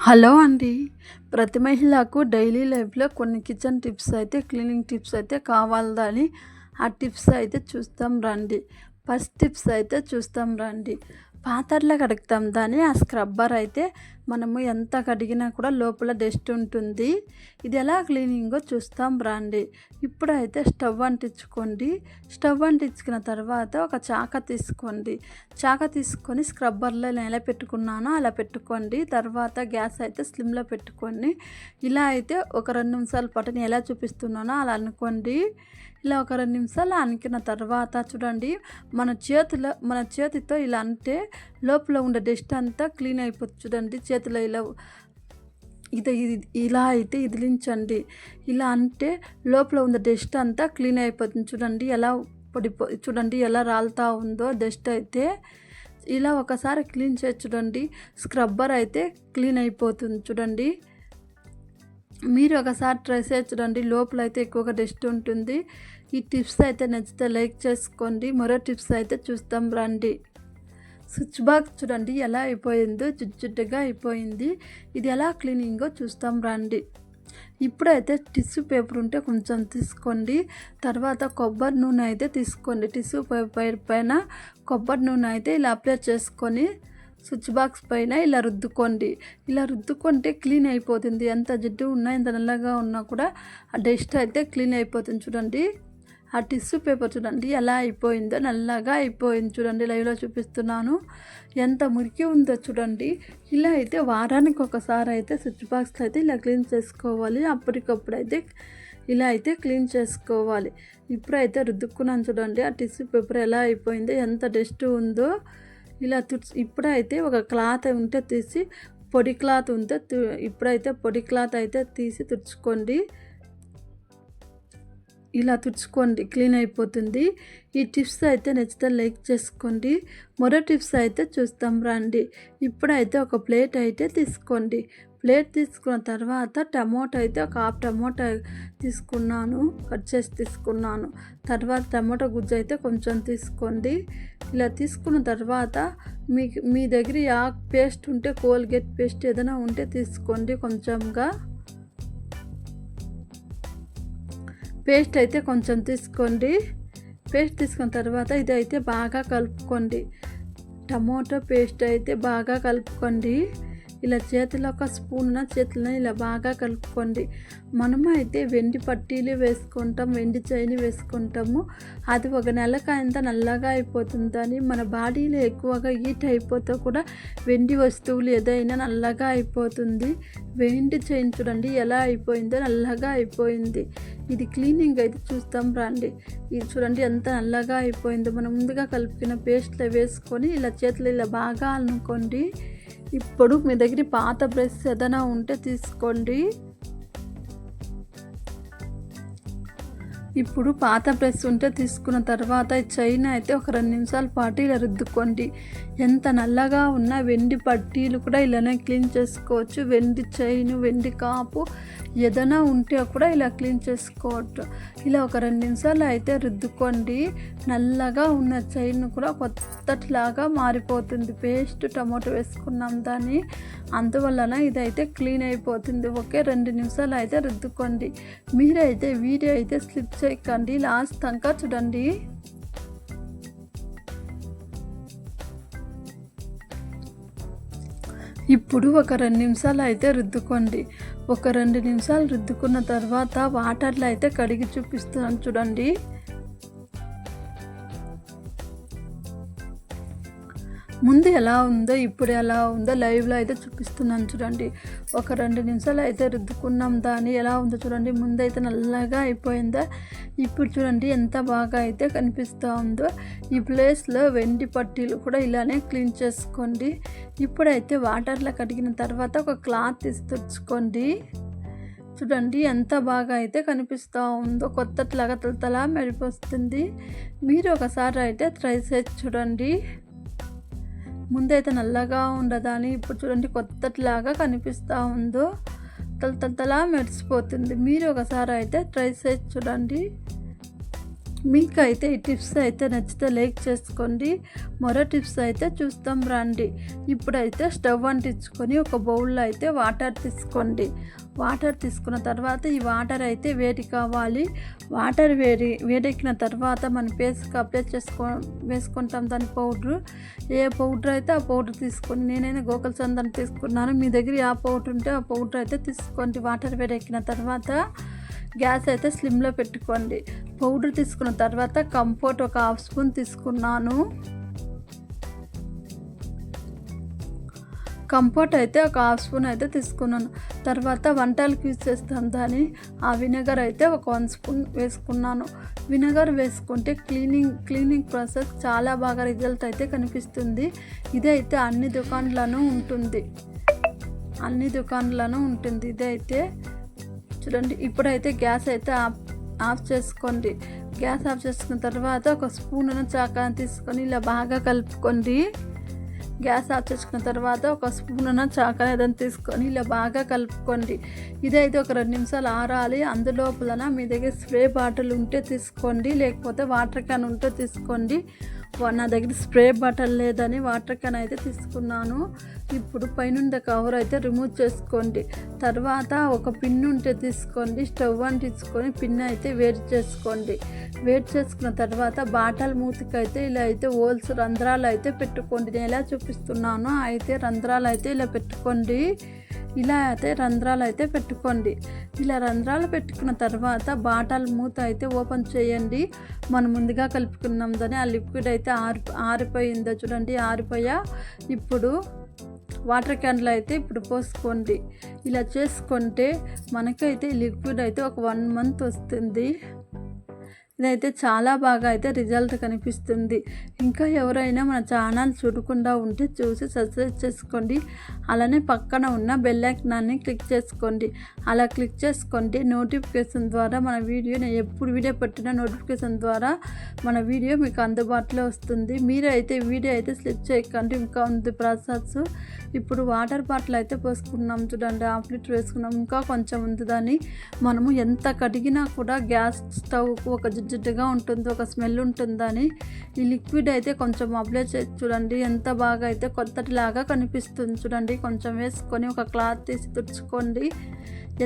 Hello అండి. ప్రతి మహిళకు డైలీ లైఫ్లో కొన్ని కిచెన్ టిప్స్ అయితే క్లీనింగ్ టిప్స్ అయితే కావాలని ఆ టిప్స్ అయితే చూస్తాం రండి. ఫస్ట్ టిప్స్ అయితే చూస్తాం రండి. పాత్రలు కడుగుతాం దాన్ని ఆ స్క్రబ్బర్ అయితే మనము ఎంత కడిగినా కూడా లోపల డస్ట్ ఉంటుంది. ఇది ఎలా క్లీనింగో చూస్తాం రండి ఇప్పుడైతే స్టవ్ అంటించుకోండి. స్టవ్ అంటించుకున్న తర్వాత ఒక చాక తీసుకోండి. చాక తీసుకొని స్క్రబ్బర్లో నేను ఎలా పెట్టుకున్నానో అలా పెట్టుకోండి. తర్వాత గ్యాస్ అయితే స్లిమ్లో పెట్టుకొని ఇలా అయితే ఒక రెండు నిమిషాల పాటు నేను ఎలా చూపిస్తున్నానో అలా అనుకోండి. ఇలా ఒక రెండు నిమిషాలు అనికిన తర్వాత చూడండి మన చేతిలో మన చేతితో ఇలా అంటే లోపల ఉండే డస్ట్ అంతా క్లీన్ అయిపోతుంది చూడండి. చేతిలో ఇలా ఇది ఇలా అయితే ఇదిలించండి. ఇలా అంటే లోపల ఉన్న డస్ట్ అంతా క్లీన్ అయిపోతుంది. చూడండి ఎలా పడిపో చూడండి ఎలా రాలుతా ఉందో డస్ట్ అయితే ఇలా ఒకసారి క్లీన్ చేసి చూడండి. స్క్రబ్బర్ అయితే క్లీన్ అయిపోతుంది చూడండి. మీరు ఒకసారి ట్రై చేసి చూడండి. లోపల అయితే ఎక్కువగా డస్ట్ ఉంటుంది. ఈ టిప్స్ అయితే నచ్చితే లైక్ చేసుకోండి. మరో టిప్స్ అయితే చూస్తాం రండి. స్విచ్ బాక్స్ చూడండి ఎలా అయిపోయిందో జుజ్జుట్టుగా అయిపోయింది. ఇది ఎలా క్లీనింగో చూస్తాం రండి. ఇప్పుడైతే టిష్యూ పేపర్ ఉంటే కొంచెం తీసుకోండి. తర్వాత కొబ్బరి నూనె అయితే తీసుకోండి. టిష్యూ పేపర్ పైన కొబ్బరి నూనె అయితే ఇలా అప్లై చేసుకొని స్విచ్ బాక్స్ పైన ఇలా రుద్దుకోండి. ఇలా రుద్దుకుంటే క్లీన్ అయిపోతుంది. ఎంత జిడ్డు ఉన్నా ఎంత నల్లగా ఉన్నా కూడా ఆ డస్ట్ అయితే క్లీన్ అయిపోతుంది చూడండి. ఆ టిష్యూ పేపర్ చూడండి ఎలా అయిపోయిందో నల్లగా అయిపోయింది చూడండి లైవ్లో చూపిస్తున్నాను. ఎంత మురికి ఉందో చూడండి. ఇలా అయితే వారానికి ఒకసారి అయితే స్విచ్ బాక్స్లో అయితే ఇలా క్లీన్ చేసుకోవాలి. అప్పటికప్పుడు అయితే ఇలా అయితే క్లీన్ చేసుకోవాలి. ఇప్పుడైతే రుద్దుకున్నాను చూడండి ఆ టిష్యూ పేపర్ ఎలా అయిపోయిందో ఎంత డస్ట్ ఉందో. ఇలా తుడిచి ఇప్పుడైతే ఒక క్లాత్ ఉంటే తీసి పొడి క్లాత్ ఉంటే ఇప్పుడైతే పొడి క్లాత్ అయితే తీసి తుడుచుకోండి. ఇలా తుడుచుకోండి క్లీన్ అయిపోతుంది. ఈ టిప్స్ అయితే నచ్చితే లైక్ చేసుకోండి. మరో టిప్స్ అయితే చూస్తాం రండి. ఇప్పుడైతే ఒక ప్లేట్ అయితే తీసుకోండి. ప్లేట్ తీసుకున్న తర్వాత టమోటా అయితే ఒక హాఫ్ టమోటా తీసుకున్నాను కట్ చేసి తీసుకున్నాను. తర్వాత టమోటా గుజ్జు అయితే కొంచెం తీసుకోండి. ఇలా తీసుకున్న తర్వాత మీకు మీ దగ్గర యాక్ పేస్ట్ ఉంటే కోల్గేట్ పేస్ట్ ఏదైనా ఉంటే తీసుకోండి కొంచెంగా. పేస్ట్ అయితే కొంచెం తీసుకోండి. పేస్ట్ తీసుకున్న తర్వాత ఇది అయితే బాగా కలుపుకోండి. టమోటో పేస్ట్ అయితే బాగా కలుపుకోండి. ఇలా చేతిలో ఒక స్పూన్న చేతులను ఇలా బాగా కలుపుకోండి. మనము అయితే వెండి పట్టీలు వేసుకుంటాం వెండి చైన్ వేసుకుంటాము. అది ఒక నెలకాయంత అంత నల్లగా అయిపోతుందని మన బాడీలో ఎక్కువగా హీట్ అయిపోతే కూడా వెండి వస్తువులు ఏదైనా నల్లగా అయిపోతుంది. వెండి చైన్ చూడండి ఎలా అయిపోయిందో నల్లగా అయిపోయింది. ఇది క్లీనింగ్ అయితే చూస్తాం రండి. ఇది చూడండి ఎంత నల్లగా అయిపోయిందో. మనం ముందుగా కలిపిన పేస్ట్లో వేసుకొని ఇలా చేతులు ఇలా బాగా అనుకోండి ఇప్పుడు మీ దగ్గర పాత బ్రష్ ఏదైనా ఉంటే తీసుకోండి. ఇప్పుడు పాత బ్రష్ ఉంటే తీసుకున్న తర్వాత చైన్ అయితే ఒక రెండు నిమిషాల పాటు ఇలా రుద్దుకోండి. ఎంత నల్లగా ఉన్న వెండి పట్టీలు కూడా ఇలానే క్లీన్ చేసుకోవచ్చు. వెండి చైన్ వెండి కాపు ఏదైనా ఉంటే కూడా ఇలా క్లీన్ చేసుకోవచ్చు ఇలా ఒక రెండు నిమిషాలు అయితే రుద్దుకోండి. నల్లగా ఉన్న చైన్ కూడా కొత్తట్లాగా మారిపోతుంది. పేస్ట్ టమాటో వేసుకున్నాం దాన్ని. అందువలన ఇదైతే క్లీన్ అయిపోతుంది. ఒకే రెండు నిమిషాలు అయితే రుద్దుకోండి. మీరైతే వీడియో అయితే స్లిప్ చేయకండి లాస్ట్ దాకా చూడండి. ఇప్పుడు ఒక రెండు నిమిషాలు అయితే రుద్దుకోండి. ఒక రెండు నిమిషాలు రుద్దుకున్న తర్వాత వాటర్లో అయితే కడిగి చూపిస్తున్నాను చూడండి. ముందు ఎలా ఉందో ఇప్పుడు ఎలా ఉందో లైవ్లో అయితే చూపిస్తున్నాను చూడండి. ఒక రెండు నిమిషాలు అయితే రుద్దుకున్నాం. దాన్ని ఎలా ఉందో చూడండి. ముందు అయితే నల్లగా అయిపోయిందా? ఇప్పుడు చూడండి ఎంత బాగా అయితే కనిపిస్తూ ఉందో. ఈ ప్లేస్లో వెండి పట్టీలు కూడా ఇలానే క్లీన్ చేసుకోండి. ఇప్పుడైతే వాటర్లో కడిగిన తర్వాత ఒక క్లాత్ తీసి తెచ్చుకోండి చూడండి ఎంత బాగా అయితే కనిపిస్తూ ఉందో. కొత్తట్లాగా తలతలా మెరిపోస్తుంది. మీరు ఒకసారి అయితే ట్రై చేసి చూడండి. ముందైతే నల్లగా ఉండదా అని ఇప్పుడు చూడండి కొత్తట్లాగా కనిపిస్తూ ఉందో. తల తల మెరిసిపోతుంది. మీరు ఒకసారి అయితే ట్రై చేసి చూడండి. మీకు అయితే ఈ టిప్స్ అయితే నచ్చితే లైక్ చేసుకోండి. మరో టిప్స్ అయితే చూస్తాం రండి. ఇప్పుడైతే స్టవ్ అంటించుకొని ఒక బౌల్లో అయితే వాటర్ తీసుకోండి. వాటర్ తీసుకున్న తర్వాత ఈ వాటర్ అయితే వేడి కావాలి. వాటర్ వేడి వేడెక్కిన తర్వాత మనం పేస్ట్కి అప్లై చేసుకో వేసుకుంటాం దాని పౌడర్. ఏ పౌడర్ అయితే ఆ పౌడర్ తీసుకొని నేనైనా గోకుల చందన్ తీసుకున్నాను. మీ దగ్గర ఆ పౌడర్ ఉంటే ఆ పౌడర్ అయితే తీసుకోండి. వాటర్ వేడెక్కిన తర్వాత గ్యాస్ అయితే స్లిమ్లో పెట్టుకోండి. పౌడర్ తీసుకున్న తర్వాత కంఫర్ట్ ఒక హాఫ్ స్పూన్ తీసుకున్నాను. కంఫర్ట్ అయితే ఒక హాఫ్ స్పూన్ అయితే తీసుకున్నాను. తర్వాత వంటలకు యూజ్ చేస్తాం దాని ఆ వినగర్ అయితే ఒక వన్ స్పూన్ వేసుకున్నాను. వినెగర్ వేసుకుంటే క్లీనింగ్ క్లీనింగ్ ప్రాసెస్ చాలా బాగా రిజల్ట్ అయితే కనిపిస్తుంది. ఇదైతే అన్ని దుకాణాలను ఉంటుంది. అన్ని దుకాణాలను ఉంటుంది. ఇదైతే చూడండి ఇప్పుడైతే గ్యాస్ అయితే ఆఫ్ చేసుకోండి. గ్యాస్ ఆఫ్ చేసుకున్న తర్వాత ఒక స్పూన్ చాకాన్ని తీసుకొని ఇలా బాగా కలుపుకోండి. గ్యాస్ ఆఫ్ చేసుకున్న తర్వాత ఒక స్పూన్ చాకా ఏదైనా తీసుకొని ఇలా బాగా కలుపుకోండి. ఇదైతే ఒక రెండు నిమిషాలు ఆరాలి. అందులోపలన మీ దగ్గర స్ప్రే బాటిల్ ఉంటే తీసుకోండి. లేకపోతే వాటర్ క్యాన్ ఉంటే తీసుకోండి. నా దగ్గర స్ప్రే బాటిల్ లేదని వాటర్ క్యాన్ అయితే తీసుకున్నాను. ఇప్పుడు పైనుండే కవర్ అయితే రిమూవ్ చేసుకోండి. తర్వాత ఒక పిన్ ఉంటే తీసుకోండి. స్టవ్ అని తీసుకొని పిన్ అయితే వేడి చేసుకోండి. వేడి చేసుకున్న తర్వాత బాటల్ మూతికైతే అయితే ఇలా అయితే హోల్స్ రంధ్రాలు అయితే పెట్టుకోండి. నేను ఎలా చూపిస్తున్నానో అయితే రంధ్రాలు అయితే ఇలా పెట్టుకోండి. ఇలా అయితే రంధ్రాలు అయితే పెట్టుకోండి. ఇలా రంధ్రాలు పెట్టుకున్న తర్వాత బాటల్ మూత అయితే ఓపెన్ చేయండి. మనం ముందుగా కలుపుకున్నాం దాన్ని. ఆ లిక్విడ్ అయితే ఆరి ఆరిపోయిందో చూడండి. ఆరిపోయా. ఇప్పుడు వాటర్ క్యాన్లో అయితే ఇప్పుడు పోసుకోండి. ఇలా చేసుకుంటే మనకైతే లిక్విడ్ అయితే ఒక వన్ మంత్ వస్తుంది. ఇదైతే చాలా బాగా అయితే రిజల్ట్ కనిపిస్తుంది. ఇంకా ఎవరైనా మన ఛానల్ చూడకుండా ఉంటే చూసి సబ్స్క్రైబ్ చేసుకోండి. అలానే పక్కన ఉన్న బెల్ ఐకనాన్ని క్లిక్ చేసుకోండి. అలా క్లిక్ చేసుకోండి నోటిఫికేషన్ ద్వారా మన వీడియో నేను ఎప్పుడు వీడియో పెట్టినా నోటిఫికేషన్ ద్వారా మన వీడియో మీకు అందుబాటులో వస్తుంది. మీరు అయితే వీడియో అయితే స్లిప్ చేయకండి. ఇంకా ఉంది ప్రాసెస్. ఇప్పుడు వాటర్ బాటిల్ అయితే పోసుకున్నాం చూడండి హాఫ్ లీటర్ వేసుకున్నాం. ఇంకా కొంచెం ఉంది దాన్ని. మనము ఎంత కడిగినా కూడా గ్యాస్ స్టవ్ ఒక జిడ్జిడ్డుగా ఉంటుంది ఒక స్మెల్ ఉంటుందని ఈ లిక్విడ్ అయితే కొంచెం అప్లై చేసి చూడండి ఎంత బాగా అయితే కొత్తటిలాగా కనిపిస్తుంది చూడండి. కొంచెం వేసుకొని ఒక క్లాత్ తీసి తుడుచుకోండి.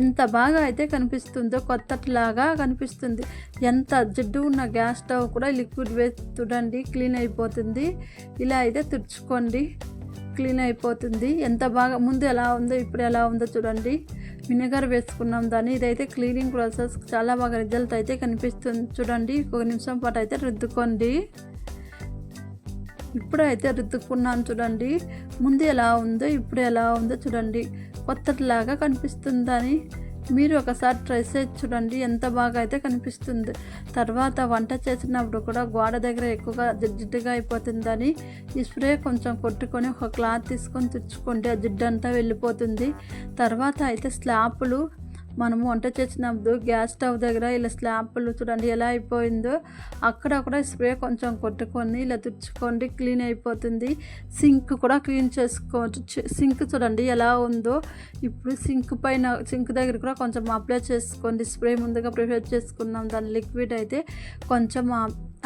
ఎంత బాగా అయితే కనిపిస్తుందో కొత్తటిలాగా కనిపిస్తుంది. ఎంత జిడ్డు ఉన్న గ్యాస్ స్టవ్ కూడా లిక్విడ్ వేసి చూడండి క్లీన్ అయిపోతుంది. ఇలా అయితే తుడుచుకోండి. క్లీన్ అయిపోతుంది. ఎంత బాగా ముందు ఎలా ఉందో ఇప్పుడు ఎలా ఉందో చూడండి. వినెగర్ వేసుకున్నాం దాన్ని. ఇదైతే క్లీనింగ్ ప్రాసెస్ చాలా బాగా రిజల్ట్ అయితే కనిపిస్తుంది. చూడండి ఒక నిమిషం పాటు అయితే రుద్దుకోండి. ఇప్పుడు అయితే రుద్దుకున్నాను చూడండి. ముందు ఎలా ఉందో ఇప్పుడు ఎలా ఉందో చూడండి. కొత్తటిలాగా కనిపిస్తుందని మీరు ఒకసారి ట్రై చేసి చూడండి ఎంత బాగా అయితే కనిపిస్తుంది. తర్వాత వంట చేసినప్పుడు కూడా గోడ దగ్గర ఎక్కువగా జిడ్డుగా అయిపోతుందని ఈ స్ప్రే కొంచెం కొట్టుకొని ఒక క్లాత్ తీసుకొని తెచ్చుకోండి ఆ జిడ్డు అంతా వెళ్ళిపోతుంది. తర్వాత అయితే స్లాపులు మనము వంట చేసినప్పుడు గ్యాస్ స్టవ్ దగ్గర ఇలా స్లాప్లు చూడండి ఎలా అయిపోయిందో అక్కడ కూడా స్ప్రే కొంచెం కొట్టుకొని ఇలా తుడుచుకోండి క్లీన్ అయిపోతుంది. సింక్ కూడా క్లీన్ చేసుకోవచ్చు. సింక్ చూడండి ఎలా ఉందో. ఇప్పుడు సింక్ పైన సింక్ దగ్గర కూడా కొంచెం అప్లై చేసుకోండి. స్ప్రే ముందుగా ప్రిపేర్ చేసుకున్నాం. దాని లిక్విడ్ అయితే కొంచెం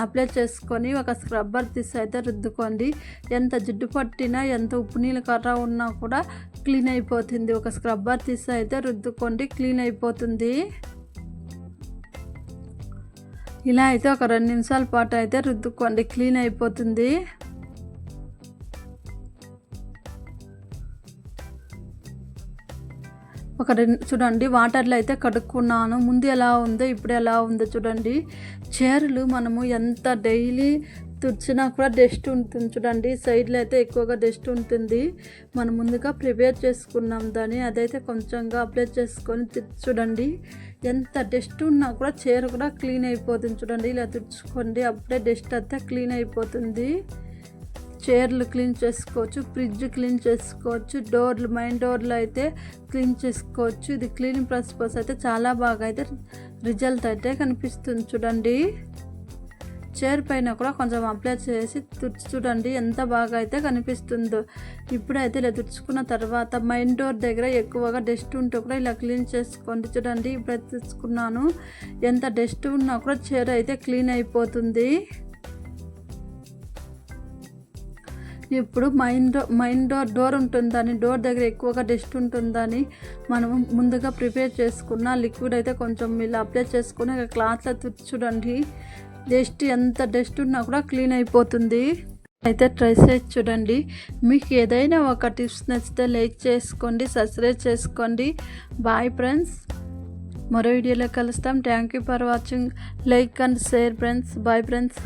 అప్లై చేసుకొని ఒక స్క్రబ్బర్ తీసి అయితే రుద్దుకోండి. ఎంత జిడ్డు పట్టినా ఎంత ఉప్పు నీళ్ళు కర్ర ఉన్నా కూడా క్లీన్ అయిపోతుంది. ఒక స్క్రబ్బర్ తీసి అయితే రుద్దుకోండి క్లీన్ అయిపోతుంది. ఇలా అయితే ఒక రెండు నిమిషాల పాటు అయితే రుద్దుకోండి క్లీన్ అయిపోతుంది. ఒక రెండు చూడండి వాటర్లో అయితే కడుక్కున్నాను. ముందు ఎలా ఉందో ఇప్పుడు ఎలా ఉందో చూడండి. చీరలు మనము ఎంత డైలీ తుడిచినా కూడా డస్ట్ ఉంటుంది చూడండి. సైడ్లో అయితే ఎక్కువగా డస్ట్ ఉంటుంది. మనం ముందుగా ప్రిపేర్ చేసుకున్నాం దాన్ని. అదైతే కొంచెంగా అప్లై చేసుకొని చూడండి. ఎంత డస్ట్ ఉన్నా కూడా చీర కూడా క్లీన్ అయిపోతుంది చూడండి. ఇలా తుడుచుకోండి. అప్పుడే డస్ట్ అంతా క్లీన్ అయిపోతుంది. చైర్లు క్లీన్ చేసుకోవచ్చు ఫ్రిడ్జ్ క్లీన్ చేసుకోవచ్చు డోర్లు మెయిన్ డోర్లు అయితే క్లీన్ చేసుకోవచ్చు. ఇది క్లీనింగ్ ప్రిన్సిపల్స్ అయితే చాలా బాగా అయితే రిజల్ట్ అయితే కనిపిస్తుంది చూడండి. చైర్ పైన కూడా కొంచెం అప్లై చేసి తుడిచి చూడండి ఎంత బాగా అయితే కనిపిస్తుందో. ఇప్పుడైతే ఇలా తుడుచుకున్న తర్వాత మైన్ డోర్ దగ్గర ఎక్కువగా డస్ట్ ఉంటే కూడా ఇలా క్లీన్ చేసుకోండి చూడండి. ఇప్పుడైతే తెచ్చుకున్నాను ఎంత డస్ట్ ఉన్నా కూడా చైర్ అయితే క్లీన్ అయిపోతుంది. ఇప్పుడు main mind main door door ఉంటుందని డోర్ దగ్గర ఎక్కువగా డస్ట్ ఉంటుందని మనం ముందుగా ప్రిపేర్ చేసుకున్న లిక్విడ్ అయితే కొంచెం ఇలా అప్లై చేసుకుని క్లాత్లో తుడిచి చూడండి. డస్ట్ ఎంత డస్ట్ ఉన్నా కూడా క్లీన్ అయిపోతుంది. అయితే ట్రై చేసి చూడండి. మీకు ఏదైనా ఒక టిప్స్ నచ్చితే లైక్ చేసుకోండి సబ్స్క్రైబ్ చేసుకోండి. బాయ్ ఫ్రెండ్స్ మరో వీడియోలో కలుస్తాం. Thank you for watching like and share friends bye friends